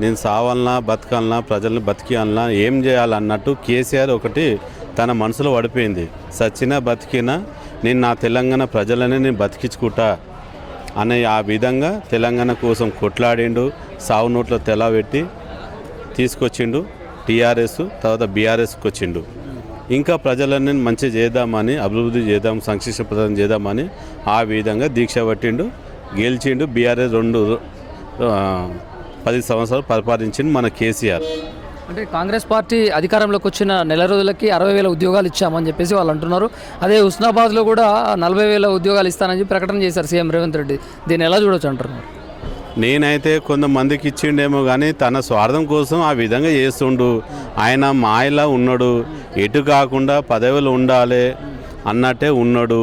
నేను సావాలనా బతకాలనా ప్రజల్ని బతికియాలనా ఏం చేయాలన్నట్టు కేసీఆర్ ఒకటి తన మనసులో పడిపోయింది. సచ్చినా బతికినా నేను నా తెలంగాణ ప్రజలని నేను బతికించుకుంటా అనే ఆ విధంగా తెలంగాణ కోసం కొట్లాడిండు సావు నోట్లో తెలపెట్టి తీసుకొచ్చిండు టీఆర్ఎస్ తర్వాత బీఆర్ఎస్కి వచ్చిండు. ఇంకా ప్రజలని మంచి చేద్దామని అభివృద్ధి చేద్దాం సంక్షిప్త ప్రదానం చేద్దామని ఆ విధంగా దీక్ష పట్టిండు గెలిచిండు బీఆర్ఎస్ రెండు పది సంవత్సరాలు పరిపాలించిండు మన కేసీఆర్. అంటే కాంగ్రెస్ పార్టీ అధికారంలోకి వచ్చిన నెల రోజులకి అరవై వేల ఉద్యోగాలు ఇచ్చామని చెప్పేసి వాళ్ళు అంటున్నారు. అదే హుస్నాబాద్లో కూడా నలభై వేల ఉద్యోగాలు ఇస్తానని చెప్పి ప్రకటన చేశారు సీఎం రేవంత్ రెడ్డి. దీన్ని ఎలా చూడొచ్చు అంటున్నారు? నేనైతే కొంతమందికి ఇచ్చిండేమో కానీ తన స్వార్థం కోసం ఆ విధంగా చేస్తుండు. ఆయన మాయలా ఉన్నాడు. ఎటు కాకుండా పదవులు ఉండాలి అన్నట్టే ఉన్నాడు.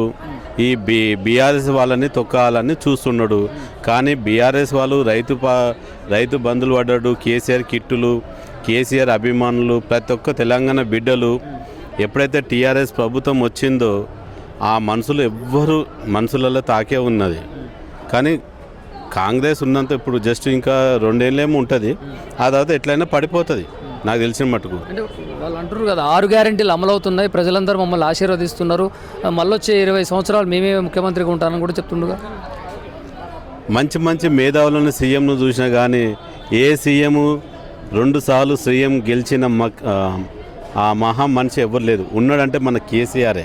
ఈ బి బీఆర్ఎస్ వాళ్ళని తొక్కాలని చూస్తున్నాడు. కానీ బీఆర్ఎస్ వాళ్ళు రైతు పా రైతు బంధులు పడ్డాడు కేసీఆర్ కిట్టులు కేసీఆర్ అభిమానులు ప్రతి ఒక్క తెలంగాణ బిడ్డలు. ఎప్పుడైతే టీఆర్ఎస్ ప్రభుత్వం వచ్చిందో ఆ మనసులు ఎవ్వరు మనసులలో తాకే ఉన్నది. కానీ కాంగ్రెస్ ఉన్నంత ఇప్పుడు జస్ట్ ఇంకా రెండేళ్ళేమో ఉంటుంది. ఆ తర్వాత ఎట్లయినా పడిపోతుంది. నాకు తెలిసిన మటుకు అంటే వాళ్ళు అంటారు కదా ఆరు గ్యారెంటీలు అమలవుతున్నాయి ప్రజలందరూ మమ్మల్ని ఆశీర్వదిస్తున్నారు. మళ్ళీ వచ్చే ఇరవై సంవత్సరాలు మేమే ముఖ్యమంత్రిగా ఉంటానని కూడా చెప్తుండగా? మంచి మంచి మేధావులను సీఎంను చూసినా కానీ ఏ సీఎం రెండు సార్లు సీఎం గెలిచిన మక్ ఆ, మహా మనిషి ఎవరు లేదు. ఉన్నాడంటే మన కేసీఆరే.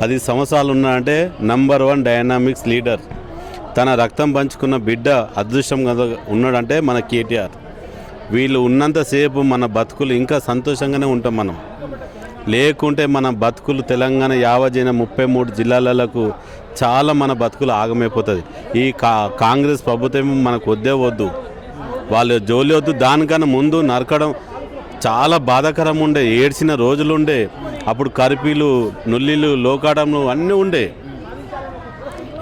పది సంవత్సరాలు ఉన్నాడంటే నంబర్ వన్ డైనామిక్స్ లీడర్. తన రక్తం పంచుకున్న బిడ్డ అదృష్టం కదా ఉన్నాడంటే మన కేటీఆర్. వీళ్ళు ఉన్నంతసేపు మన బతుకులు ఇంకా సంతోషంగానే ఉంటాం మనం. లేకుంటే మన బతుకులు తెలంగాణ యావజైన ముప్పై మూడు జిల్లాలకు చాలా మన బతుకులు ఆగమైపోతుంది. ఈ కా కాంగ్రెస్ ప్రభుత్వం మనకు వద్దే వద్దు. వాళ్ళు జోలి వద్దు. దానికన్నా ముందు నరకడం చాలా బాధాకరం ఉండే ఏడ్చిన రోజులు ఉండే అప్పుడు కరిపీలు నుల్లిలు లోకాడములు అన్నీ ఉండే.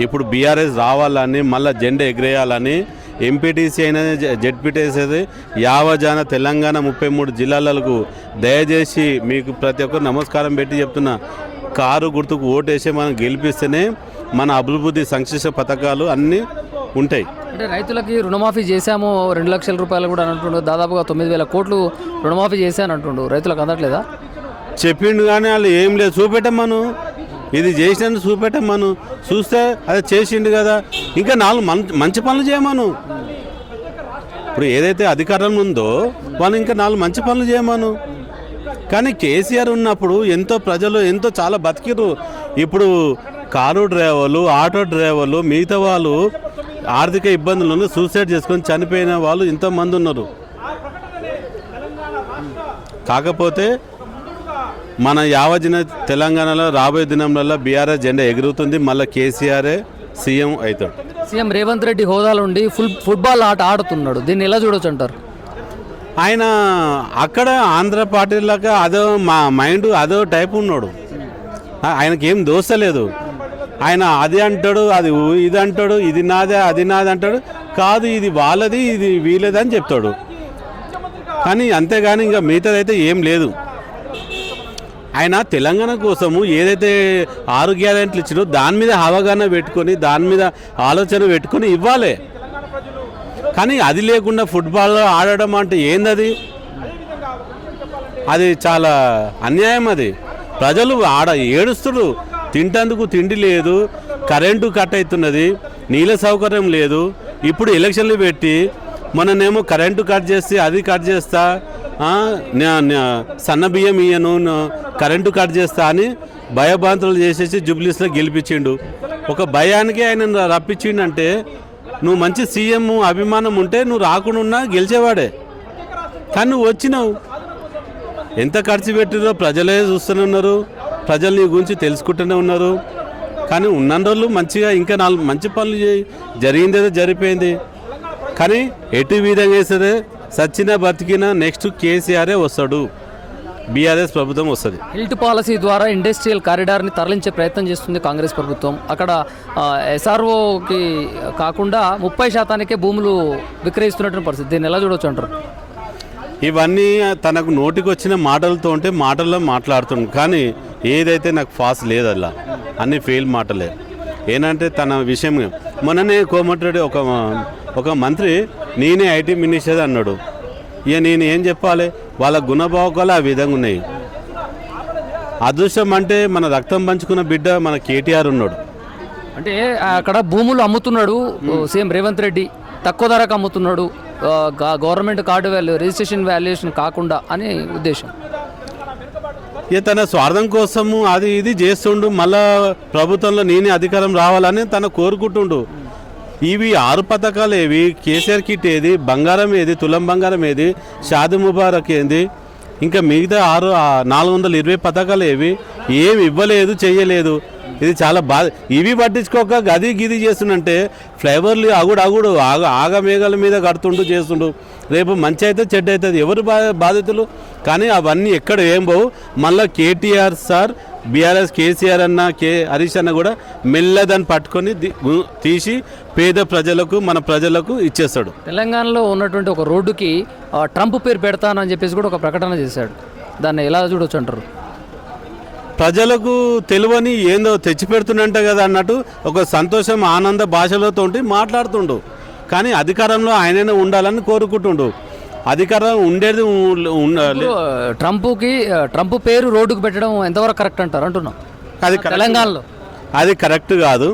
ఇప్పుడు బీఆర్ఎస్ రావాలని మళ్ళీ జెండా ఎగిరేయాలని ఎంపీటీసీ అయినా జెడ్పీటీసీ యావజాన తెలంగాణ ముప్పై మూడు జిల్లాలకు దయచేసి మీకు ప్రతి ఒక్కరు నమస్కారం పెట్టి చెప్తున్నా. కారు గుర్తుకు ఓటేసి మనం గెలిపిస్తేనే మన అభివృద్ధి సంక్షిప్త పథకాలు అన్నీ ఉంటాయి. అంటే రైతులకి రుణమాఫీ చేశాము రెండు లక్షల రూపాయలు కూడా అని అంటుండు దాదాపుగా తొమ్మిది వేల కోట్లు రుణమాఫీ చేశాను అంటుండు. రైతులకు అందట్లేదా? చెప్పిండు కానీ వాళ్ళు ఏం లేదు. చూపెట్టమ్మను ఇది చేసినందుకు చూపెట్టమ్మను చూస్తే అదే చేసిండు కదా. ఇంకా నాలుగు మంచి మంచి పనులు చేయమను. ఇప్పుడు ఏదైతే అధికారం ఉందో వాళ్ళు ఇంకా నాలుగు మంచి పనులు చేయమను. కానీ కేసీఆర్ ఉన్నప్పుడు ఎంతో ప్రజలు ఎంతో చాలా బతికిరు ఇప్పుడు కారు డ్రైవర్లు ఆటో డ్రైవర్లు మిగతా వాళ్ళు ఆర్థిక ఇబ్బందులను సూసైడ్ చేసుకొని చనిపోయిన వాళ్ళు ఎంతోమంది ఉన్నారు. కాకపోతే మన యావజన తెలంగాణలో రాబోయే దినంలో బీఆర్ఎస్ జెండా ఎగురుతుంది. మళ్ళీ కేసీఆరే సీఎం అవుతాడు. సీఎం రేవంత్ రెడ్డి హోదాలో ఉండి ఫుల్ ఫుట్బాల్ ఆట ఆడుతున్నాడు. దీన్ని ఎలా చూడొచ్చు అంటారు? ఆయన అక్కడ ఆంధ్ర పార్టీలాగా అదో మా మైండ్ అదో టైప్ ఉన్నాడు. ఆయనకి ఏం దోస్తలేదు ఆయన అది అంటాడు అది ఇది అంటాడు ఇది నాదే అది నాది అంటాడు. కాదు ఇది వాళ్ళది ఇది వీళ్ళది అని చెప్తాడు. కానీ అంతేగాని ఇంకా మిగతాదైతే ఏం లేదు. ఆయన తెలంగాణ కోసము ఏదైతే ఆరు గ్యారెంట్లు ఇచ్చినో దాని మీద అవగాహన పెట్టుకొని దాని మీద ఆలోచన పెట్టుకొని ఇవ్వాలి. కానీ అది లేకుండా ఫుట్బాల్ ఆడడం అంటే ఏందది? అది చాలా అన్యాయం అది. ప్రజలు ఆడ ఏడుస్తుడు తింటందుకు తిండి లేదు కరెంటు కట్ అవుతున్నది నీళ్ళ సౌకర్యం లేదు. ఇప్పుడు ఎలక్షన్లు పెట్టి మొన్ననేమో కరెంటు కట్ చేస్తే అది కట్ చేస్తా సన్న బియ్యం ఇయ్యను కరెంటు కట్ చేస్తా అని భయభ్రాంతులు చేసేసి జుబ్లీస్లో గెలిపించిండు. ఒక భయానికి ఆయన రప్పించిండంటే నువ్వు మంచి సీఎం అభిమానం ఉంటే నువ్వు రాకుండా ఉన్నా గెలిచేవాడే. కానీ నువ్వు వచ్చినావు. ఎంత ఖర్చు పెట్టిరో ప్రజలే చూస్తూనే ఉన్నారు. ప్రజలు నీ గురించి తెలుసుకుంటూనే ఉన్నారు. కానీ ఉన్న రోజులు మంచిగా ఇంకా నాలుగు మంచి పనులు చేయి. జరిగిందేదో జరిపోయింది కానీ ఎటు విధంగా వేస్తే సచ్చిన బతికిన నెక్స్ట్ కేసీఆరే వస్తాడు. బీఆర్ఎస్ ప్రభుత్వం వస్తుంది. హెల్త్ పాలసీ ద్వారా ఇండస్ట్రియల్ కారిడార్ని తరలించే ప్రయత్నం చేస్తుంది కాంగ్రెస్ ప్రభుత్వం. అక్కడ ఎస్ఆర్ఓకి కాకుండా ముప్పై శాతానికే భూములు విక్రయిస్తున్నటువంటి పరిస్థితి. దీన్ని ఎలా చూడొచ్చు అంటారు? ఇవన్నీ తనకు నోటికి వచ్చిన మాటలతో ఉంటే మాటల్లో మాట్లాడుతుంది కానీ ఏదైతే నాకు ఫాస్ లేదు అలా అన్ని ఫెయిల్ మాటలే. ఏంటంటే తన విషయం మొన్ననే కోమటిరెడ్డి ఒక ఒక మంత్రి నేనే ఐటీ మినిస్టర్ అన్నాడు. ఇక నేను ఏం చెప్పాలి? వాళ్ళ గుణభావకాలు ఆ విధంగా ఉన్నాయి. అదృష్టం అంటే మన రక్తం పంచుకున్న బిడ్డ మన కేటీఆర్ ఉన్నాడు. అంటే అక్కడ భూములు అమ్ముతున్నాడు సీఎం రేవంత్ రెడ్డి. తక్కువ ధరకు అమ్ముతున్నాడు. Government card value registration valuation కాకుండా అని ఉద్దేశం. ఇక తన స్వార్థం కోసము అది ఇది చేస్తుండు మళ్ళా ప్రభుత్వంలో నేనే అధికారం రావాలని తన కోరుకుంటుండు. ఇవి ఆరు పథకాలు ఏవి కేసీఆర్ కిట్ ఏది బంగారం ఏది తులం బంగారం ఏది షాది ముబారక్ ఏంది ఇంకా మిగతా ఆరు నాలుగు వందల ఇరవై పథకాలు ఏవి ఏమి ఇవ్వలేదు చేయలేదు ఇది చాలా బాధ ఇవి పట్టించుకోక గది గిది చేస్తుండంటే ఫ్లైవర్లు అగుడు అగుడు ఆగ ఆగ మేఘాల మీద కడుతుండు చేస్తుండు. రేపు మంచి అయితే చెడ్డ అవుతుంది ఎవరు బా బాధితులు? కానీ అవన్నీ ఎక్కడ ఏం పోవు. మళ్ళీ కేటీఆర్ సార్ బీఆర్ఎస్ కేసీఆర్ అన్న కే హరీష్ అన్న కూడా మెల్లదని పట్టుకొని తీసి పేద ప్రజలకు మన ప్రజలకు ఇచ్చేస్తాడు. తెలంగాణలో ఉన్నటువంటి ఒక రోడ్డుకి ట్రంప్ పేరు పెడతానని చెప్పేసి కూడా ఒక ప్రకటన చేశాడు. దాన్ని ఎలా చూడొచ్చు అంటారు? ప్రజలకు తెలియని ఏందో తెచ్చి కదా అన్నట్టు ఒక సంతోషం ఆనంద భాషలతో మాట్లాడుతుండు. కానీ అధికారంలో ఆయననే ఉండాలని కోరుకుంటుండు. అధికారం ఉండేది ట్రంప్కి ట్రంప్ పేరు రోడ్డుకు పెట్టడం ఎంతవరకు కరెక్ట్ అంటారు? అంటున్నాం. అది తెలంగాణలో. అది కరెక్ట్ కాదు.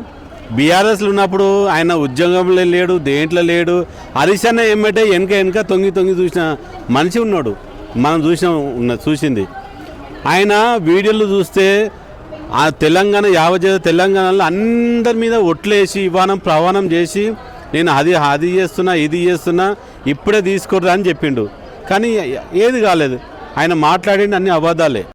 బీఆర్ఎస్లో ఉన్నప్పుడు ఆయన ఉద్యోగంలో లేడు దేంట్లో లేడు. హరీష్ అన్న ఏమంటే వెనక వెనక తొంగి తొంగి చూసిన మనిషి ఉన్నాడు. మనం చూసిన ఉన్న చూసింది. ఆయన వీడియోలు చూస్తే ఆ తెలంగాణ యావజ తెలంగాణలో అందరి మీద ఒట్లేసి ఇవానం ప్రవాణం చేసి నేను అది అది చేస్తున్నా ఇది చేస్తున్నా ఇప్పుడే తీసుకోర్రా అని చెప్పిండు. కానీ ఏది కాలేదు. ఆయన మాట్లాడిన అన్ని అబద్ధాలే.